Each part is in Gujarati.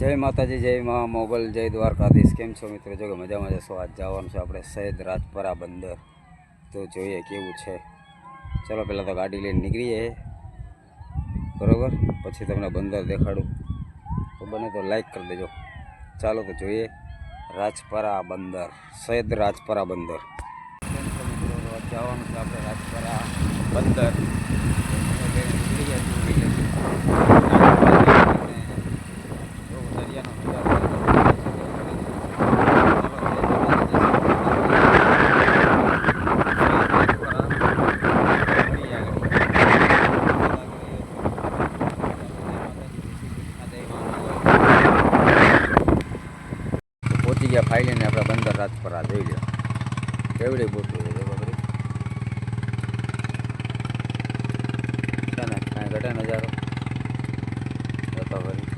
જય માતાજી, જય મા મોગલ, જય દ્વારકાધીશ. કેમ છો મિત્રો? જો કે મજામાં જશો આજ જવાનું છે આપણે સૈદ રાજપરા બંદર. તો જોઈએ કેવું છે. ચલો, પહેલાં તો ગાડી લઈને નીકળીએ. બરોબર? પછી તમને બંદર દેખાડું. તો બને તો લાઈક કરી દેજો. ચાલો તો જોઈએ. રાજપરા બંદર. સૈદ રાજપરા બંદર. જવાનું છે આપણે રાજપરા બંદર. નીકળીએ ગયા ફાઇલીને આપણે બંદર રાત પર આ જોઈ લ્યો કેવડી બોટું છે ખરી છે ને, કાંઈ ઘટે નજારો? જતો ખરી.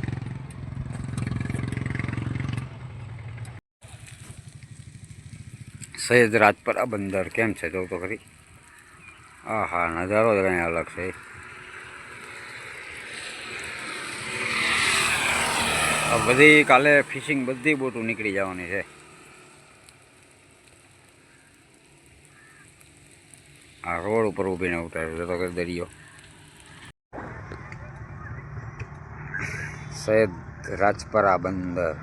સૈયદ રાજપરા બંદર કેમ છે જોઉં તો ખરી. હા હા નજારો જ કંઈ અલગ છે આ બધી કાલે ફિશિંગ બધી બોટો નીકળી જવાની છે. આ રોડ ઉપર ઊભીને ઉતાર્યું છે તો કે દરિયો. સૈયદ રાજપરા બંદર.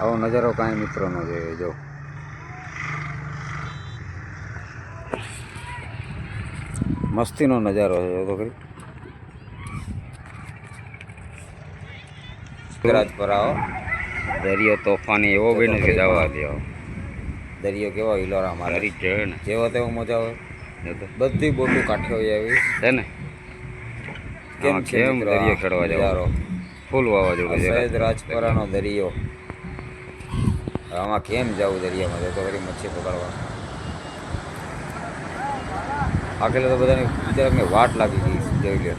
આવો નજારો કાંઈ મિત્રો ન જોઈએ, જો. મસ્તીનો નજારો છે તો તો ખરી. રાજપરા આવો. દરિયો તોફાની એવો બી નથી જવા દો. દરિયો કેવો હિલોરા મારે જેવો તેવો મજા આવે. બધી બોટું કાઠે હોય આવી. છે ને? કેમ છે દરિયો ખેડવા? જવાનો ફૂલ વાવાઝોડું જોડે સૈયદ રાજપરાનો દરિયો. આમાં કેમ જવું દરિયામાં? તો વળી મચ્છી પકડવા. આખેલે તો બધાને બિચારાને વાટ લાગી ગઈ જોઈ લે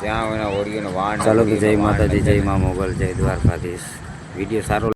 ત્યાં એના ઓળીઓને વાણ ચાલો જય માતાજી જય મા મોગલ જય દ્વારકાધીશ. વીડિયો સારો